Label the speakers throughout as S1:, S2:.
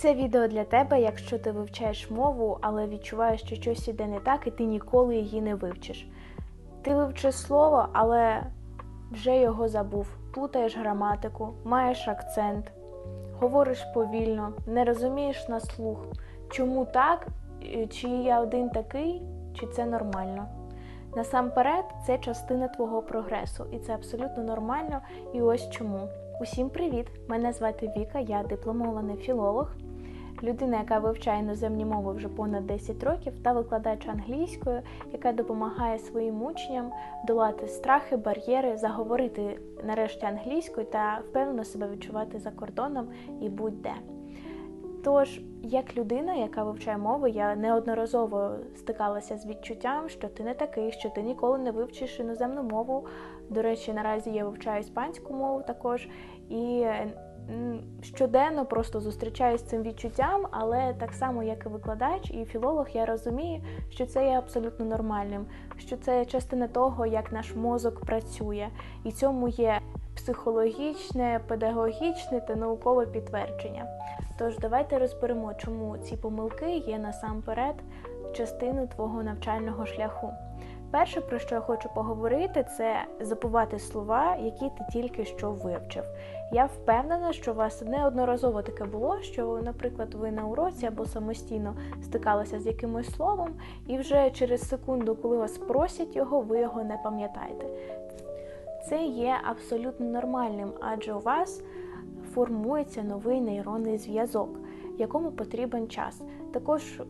S1: Це відео для тебе, якщо ти вивчаєш мову, але відчуваєш, що щось іде не так, і ти ніколи її не вивчиш. Ти вивчиш слово, але вже його забув, плутаєш граматику, маєш акцент, говориш повільно, не розумієш на слух, чому так, чи я один такий, чи це нормально. Насамперед, це частина твого прогресу, і це абсолютно нормально. І ось чому. Усім привіт! Мене звати Віка, я дипломований філолог, людина, яка вивчає іноземні мови вже понад 10 років, та викладач англійської, яка допомагає своїм учням долати страхи, бар'єри, заговорити нарешті англійською та впевнено себе відчувати за кордоном і будь-де. Тож, як людина, яка вивчає мови, я неодноразово стикалася з відчуттям, що ти не такий, що ти ніколи не вивчиш іноземну мову. До речі, наразі я вивчаю іспанську мову також і щоденно просто зустрічаюся з цим відчуттям, але так само, як і викладач і філолог, я розумію, що це є абсолютно нормальним, що це частина того, як наш мозок працює, і цьому є психологічне, педагогічне та наукове підтвердження. Тож давайте розберемо, чому ці помилки є насамперед частиною твого навчального шляху. Перше, про що я хочу поговорити, це забувати слова, які ти тільки що вивчив. Я впевнена, що у вас неодноразово таке було, що, наприклад, ви на уроці або самостійно стикалися з якимось словом, і вже через секунду, коли вас просять його, ви його не пам'ятаєте. Це є абсолютно нормальним, адже у вас формується новий нейронний зв'язок, якому потрібен час. Також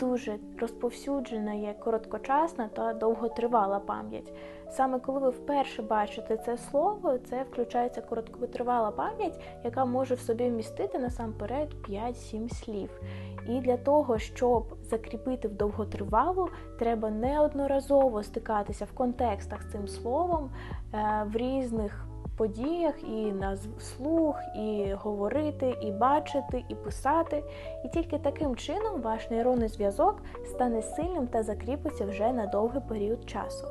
S1: дуже розповсюджена є короткочасна та довготривала пам'ять. Саме коли ви вперше бачите це слово, це включається короткотривала пам'ять, яка може в собі вмістити насамперед 5-7 слів. І для того, щоб закріпити в довготривалу, треба неодноразово стикатися в контекстах з цим словом е, в різних подіях і на слух, і говорити, і бачити, і писати. І тільки таким чином ваш нейронний зв'язок стане сильним та закріпиться вже на довгий період часу.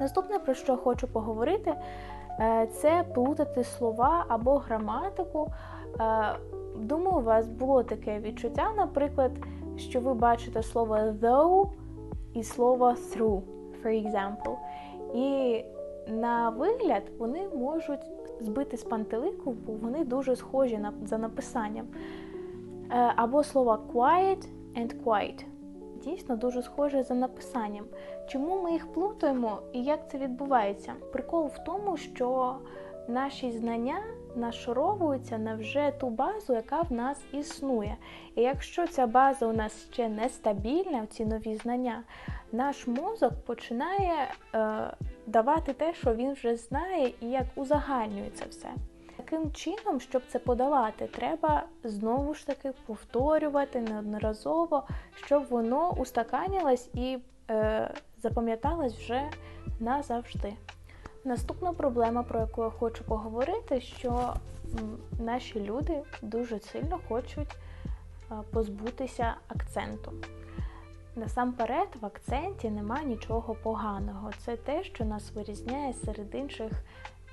S1: Наступне, про що хочу поговорити, е, це плутати слова або граматику. Е, Думаю, у вас було таке відчуття, наприклад, що ви бачите слово though і слово through, for example. І на вигляд вони можуть збити з пантелику, бо вони дуже схожі на, за написанням. Е, Або слова quiet and quiet. Дійсно дуже схоже за написанням. Чому ми їх плутаємо і як це відбувається? Прикол в тому, що наші знання нашаровуються на вже ту базу, яка в нас існує. І якщо ця база у нас ще нестабільна, ці нові знання, наш мозок починає е, давати те, що він вже знає, і як узагальнюється все. Таким чином, щоб це подавати, треба знову ж таки повторювати неодноразово, щоб воно устаканілось і е, запам'яталось вже назавжди. Наступна проблема, про яку я хочу поговорити, що наші люди дуже сильно хочуть е, позбутися акценту. Насамперед, в акценті немає нічого поганого. Це те, що нас вирізняє серед інших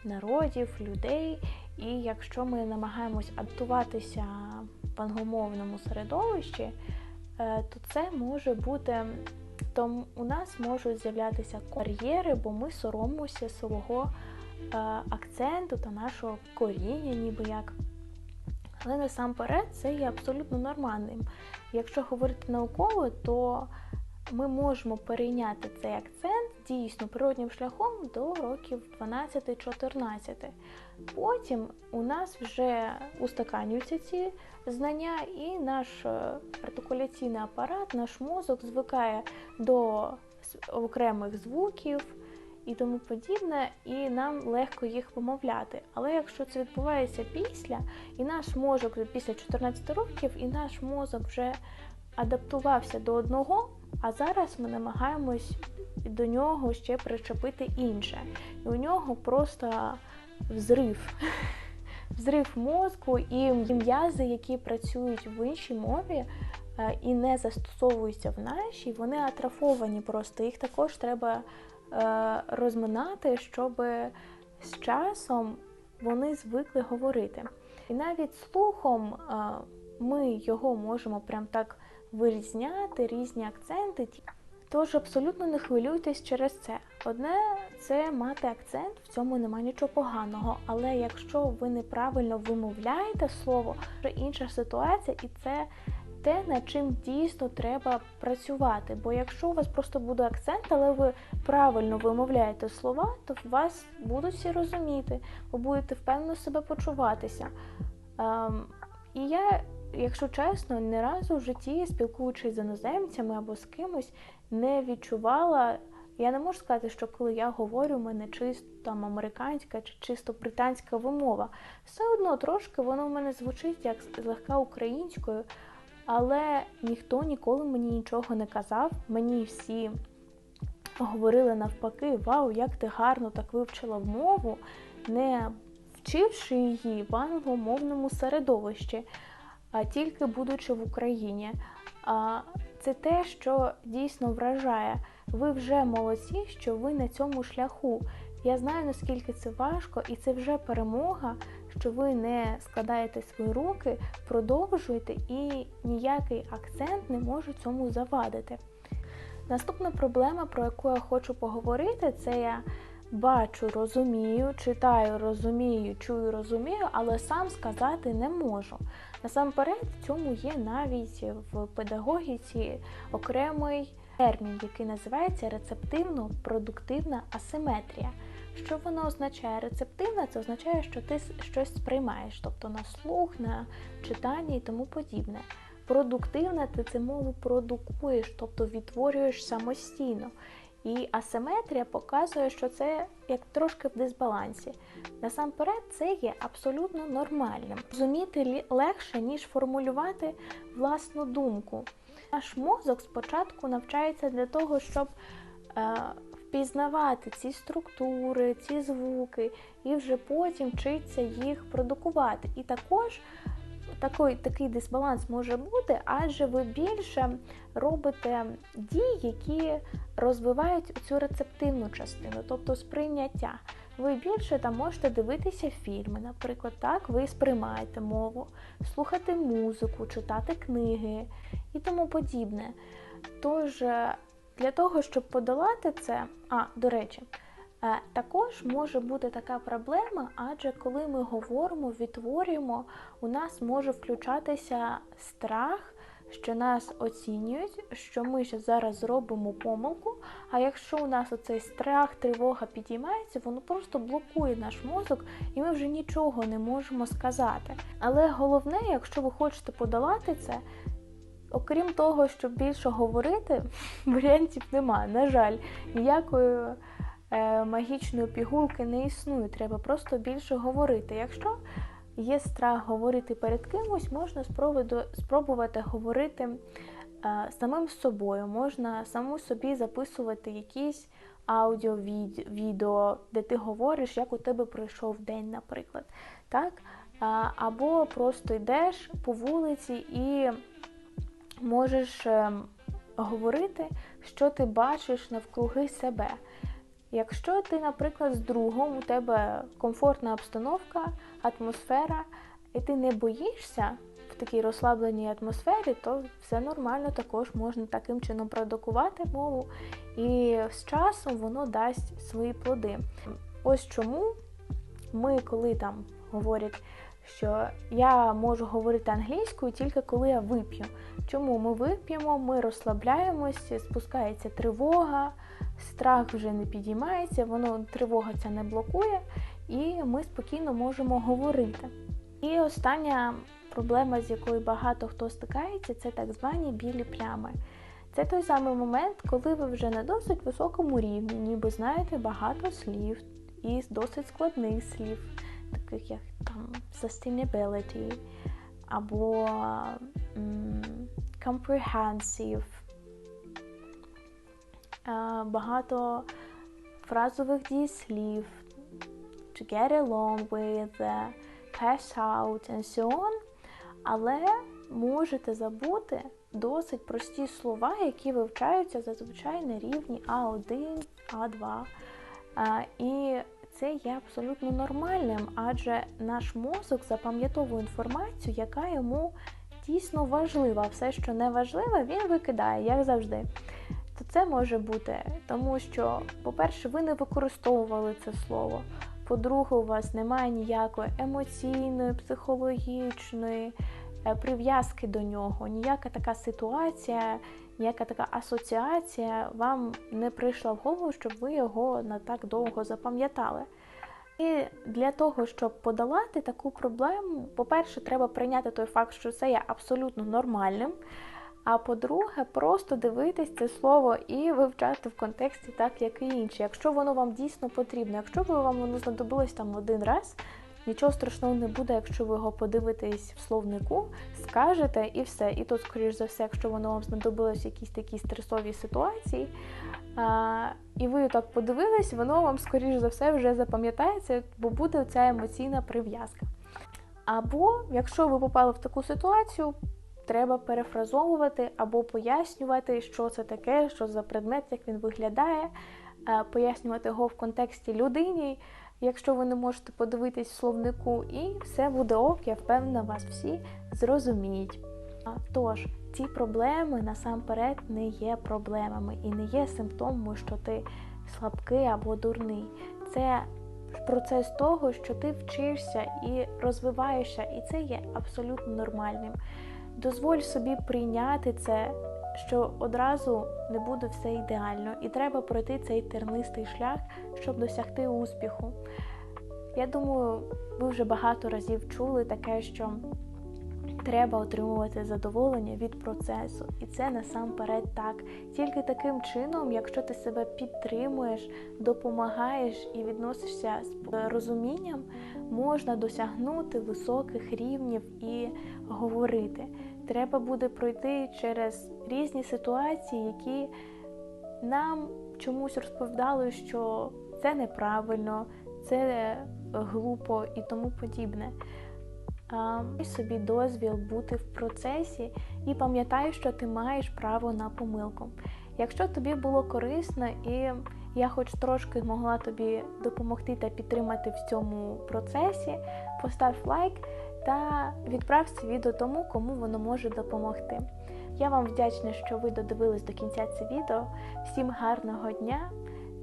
S1: народів, людей. І якщо ми намагаємось адаптуватися в англомовному середовищі, е, то це може бути то у нас можуть з'являтися бар'єри, бо ми соромимося свого е, акценту та нашого коріння, ніби як. Але насамперед це є абсолютно нормальним. Якщо говорити науково, то ми можемо перейняти цей акцент дійсно природнім шляхом до років 12-14. Потім у нас вже устаканюються ці знання, і наш артикуляційний апарат, наш мозок звикає до окремих звуків і тому подібне, і нам легко їх вимовляти. Але якщо це відбувається після, і наш мозок після 14 років, і наш мозок вже адаптувався до одного, а зараз ми намагаємось до нього ще причепити інше. І у нього просто взрив. Взрив мозку і м'язи, які працюють в іншій мові і не застосовуються в нашій, вони атрофовані просто. Їх також треба розминати, щоб з часом вони звикли говорити. І навіть слухом ми його можемо прям так вирізняти, різні акценти. Тож абсолютно не хвилюйтесь через це. Одне це мати акцент, в цьому немає нічого поганого. Але якщо ви неправильно вимовляєте слово, це інша ситуація, і це те, над чим дійсно треба працювати. Бо якщо у вас просто буде акцент, але ви правильно вимовляєте слова, то вас будуть всі розуміти, ви будете впевнено себе почуватися. Ем, і я, якщо чесно, не разу в житті, спілкуючись з іноземцями або з кимось, не відчувала. Я не можу сказати, що коли я говорю, у мене чисто там американська чи чисто британська вимова. Все одно трошки воно в мене звучить як злегка українською, але ніхто ніколи мені нічого не казав. Мені всі говорили навпаки, вау, як ти гарно так вивчила мову, не вчивши її в англомовному середовищі, а тільки будучи в Україні. Це те, що дійсно вражає. Ви вже молодці, що ви на цьому шляху. Я знаю, наскільки це важко, і це вже перемога, що ви не складаєте свої руки, продовжуєте, і ніякий акцент не може цьому завадити. Наступна проблема, про яку я хочу поговорити, це я бачу, розумію, читаю, розумію, чую, розумію, але сам сказати не можу. Насамперед, цьому є навіть в педагогіці окремий термін, який називається рецептивно-продуктивна асиметрія. Що воно означає? Рецептивна це означає, що ти щось сприймаєш, тобто на слух, на читання і тому подібне. Продуктивна ти цю мову продукуєш, тобто відтворюєш самостійно. І асиметрія показує, що це як трошки в дисбалансі. Насамперед, це є абсолютно нормальним. Розуміти легше, ніж формулювати власну думку. Наш мозок спочатку навчається для того, щоб е, впізнавати ці структури, ці звуки, і вже потім вчиться їх продукувати. І також такий, такий дисбаланс може бути, адже ви більше робите дій, які розвивають цю рецептивну частину, тобто сприйняття. Ви більше там можете дивитися фільми, наприклад, так, ви сприймаєте мову, слухати музику, читати книги і тому подібне. Тож, для того, щоб подолати це, а, до речі, Е, також може бути така проблема, адже коли ми говоримо, відтворюємо, у нас може включатися страх, що нас оцінюють, що ми зараз зробимо помилку. А якщо у нас оцей страх, тривога підіймається, воно просто блокує наш мозок, і ми вже нічого не можемо сказати. Але головне, якщо ви хочете подолати це, окрім того, щоб більше говорити, варіантів немає. На жаль, ніякої е, магічної пігулки не існує. Треба просто більше говорити. Якщо є страх говорити перед кимось, можна спробувати говорити е, самим собою, можна саму собі записувати якісь аудіо, відео, де ти говориш, як у тебе пройшов день, наприклад. Так? Або просто йдеш по вулиці і можеш ем, говорити, що ти бачиш навкруги себе. Якщо ти, наприклад, з другом, у тебе комфортна обстановка, атмосфера, і ти не боїшся в такій розслабленій атмосфері, то все нормально, також можна таким чином продукувати мову, і з часом воно дасть свої плоди. Ось чому ми, коли там говорять, що я можу говорити англійською тільки коли я вип'ю. Чому ми вип'ємо, ми розслабляємося, спускається тривога страх вже не підіймається, воно тривога ця не блокує, і ми спокійно можемо говорити. І остання проблема, з якою багато хто стикається, це так звані білі плями. Це той самий момент, коли ви вже на досить високому рівні, ніби знаєте багато слів і досить складних слів, таких як там sustainability або um, comprehensive, Е, багато фразових дієслів, to get along with, е, pass out and so on, але можете забути досить прості слова, які вивчаються зазвичай на рівні А1, А2. І це є абсолютно нормальним, адже наш мозок запам'ятовує інформацію, яка йому дійсно важливо, а все, що не важливе, він викидає, як завжди. То це може бути, тому що, по-перше, ви не використовували це слово. По-друге, у вас немає ніякої емоційної, психологічної прив'язки до нього, ніяка така ситуація, ніяка така асоціація вам не прийшла в голову, щоб ви його на так довго запам'ятали. І для того, щоб подолати таку проблему, по-перше, треба прийняти той факт, що це є абсолютно нормальним. А по-друге, просто дивитись це слово і вивчати в контексті так, як і інші. Якщо воно вам дійсно потрібно, якщо б вам воно знадобилось там один раз, нічого страшного не буде, якщо ви його подивитесь в словнику, скажете і все. І тут, скоріш за все, якщо воно вам знадобилось в якійсь такій стресовій ситуації, а, і ви так подивились, воно вам, скоріш за все, вже запам'ятається, бо буде ця емоційна прив'язка. Або, якщо ви попали в таку ситуацію, треба перефразовувати або пояснювати, що це таке, що за предмет, як він виглядає, пояснювати його в контексті людині, якщо ви не можете подивитись в словнику, і все буде ок, я впевнена, вас всі зрозуміють. Тож, ці проблеми насамперед не є проблемами і не є симптомом, що ти слабкий або дурний. Це процес того, що ти вчишся і розвиваєшся, і це є абсолютно нормальним. Дозволь собі прийняти це, що одразу не буде все ідеально, і треба пройти цей тернистий шлях, щоб досягти успіху. Я думаю, ви вже багато разів чули таке, що треба отримувати задоволення від процесу, і це насамперед так. Тільки таким чином, якщо ти себе підтримуєш, допомагаєш і відносишся з розумінням, можна досягнути високих рівнів і говорити. Треба буде пройти через різні ситуації, які нам чомусь розповідали, що це неправильно, це глупо і тому подібне. Дай собі дозвіл бути в процесі і пам'ятай, що ти маєш право на помилку. Якщо тобі було корисно і я хоч трошки змогла тобі допомогти та підтримати в цьому процесі, постав лайк та відправ це відео тому, кому воно може допомогти. Я вам вдячна, що ви додивились до кінця це відео. Всім гарного дня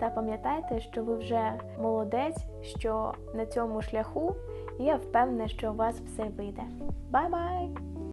S1: та пам'ятайте, що ви вже молодець, що на цьому шляху, і я впевнена, що у вас все вийде. Бай-бай!